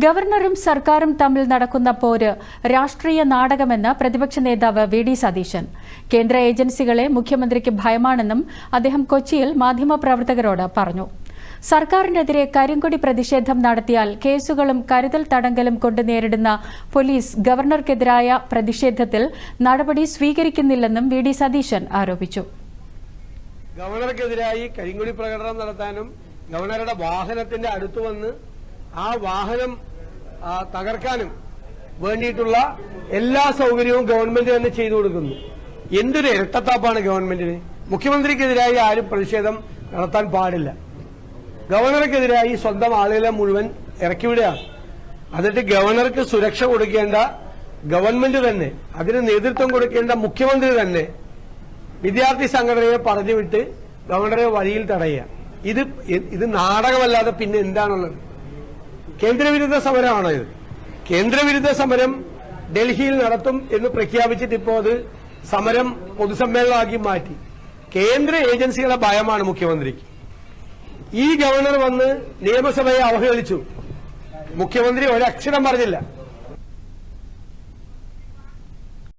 ഗവർണറും സർക്കാരും തമ്മിൽ നടക്കുന്ന പോര് രാഷ്ട്രീയ നാടകമെന്ന് പ്രതിപക്ഷ നേതാവ് വി ഡി സതീശൻ. കേന്ദ്ര ഏജൻസികളെ മുഖ്യമന്ത്രിക്ക് ഭയമാണെന്നും അദ്ദേഹം കൊച്ചിയിൽ മാധ്യമപ്രവർത്തകരോട് പറഞ്ഞു. സർക്കാരിനെതിരെ കരിങ്കൊടി പ്രതിഷേധം നടത്തിയാൽ കേസുകളും കരുതൽ തടങ്കലും കൊണ്ട് നേരിടുന്ന പോലീസ് ഗവർണർക്കെതിരായ പ്രതിഷേധത്തിൽ നടപടി സ്വീകരിക്കുന്നില്ലെന്നും വി ഡി സതീശൻ ആരോപിച്ചു. ഗവർണർക്കെതിരായി കരിങ്കൊടി പ്രകടനം നടത്താനും ഗവർണറുടെ വാഹനത്തിന്റെ അടുത്ത് വന്ന് ആ വാഹനം തകർക്കാനും വേണ്ടിയിട്ടുള്ള എല്ലാ സൗകര്യവും ഗവൺമെന്റ് തന്നെ ചെയ്തു കൊടുക്കുന്നു. എന്തൊരു ഇരട്ടത്താപ്പാണ് ഗവൺമെന്റിന്? മുഖ്യമന്ത്രിക്കെതിരായി ആരും പ്രതിഷേധം നടത്താൻ പാടില്ല. ഗവർണർക്കെതിരായി സ്വന്തം ആളുകളെ മുഴുവൻ ഇറക്കിവിടുകയാണ് എന്നിട്ട് ഗവർണർക്ക് സുരക്ഷ കൊടുക്കേണ്ട ഗവൺമെന്റ് തന്നെ അതിന് നേതൃത്വം കൊടുക്കേണ്ട മുഖ്യമന്ത്രി തന്നെ വിദ്യാർത്ഥി സംഘടനയെ പറഞ്ഞുവിട്ട് ഗവർണറെ വഴിയിൽ തടയുക. ഇത് ഇത് നാടകമല്ലാതെ പിന്നെ എന്താണുള്ളത്? കേന്ദ്രവിരുദ്ധ സമരമാണോ ഇത്? കേന്ദ്രവിരുദ്ധ സമരം ഡൽഹിയിൽ നടത്തും എന്ന് പ്രഖ്യാപിച്ചിട്ട് ഇപ്പോൾ അത് സമരം പൊതുസമ്മേളനമാക്കി മാറ്റി. കേന്ദ്ര ഏജൻസികളെ ഭയമാണ് മുഖ്യമന്ത്രിക്ക്. ഈ ഗവർണർ വന്ന് നിയമസഭയെ അവഹേളിച്ചു. മുഖ്യമന്ത്രി ഒരക്ഷരം പറഞ്ഞില്ല.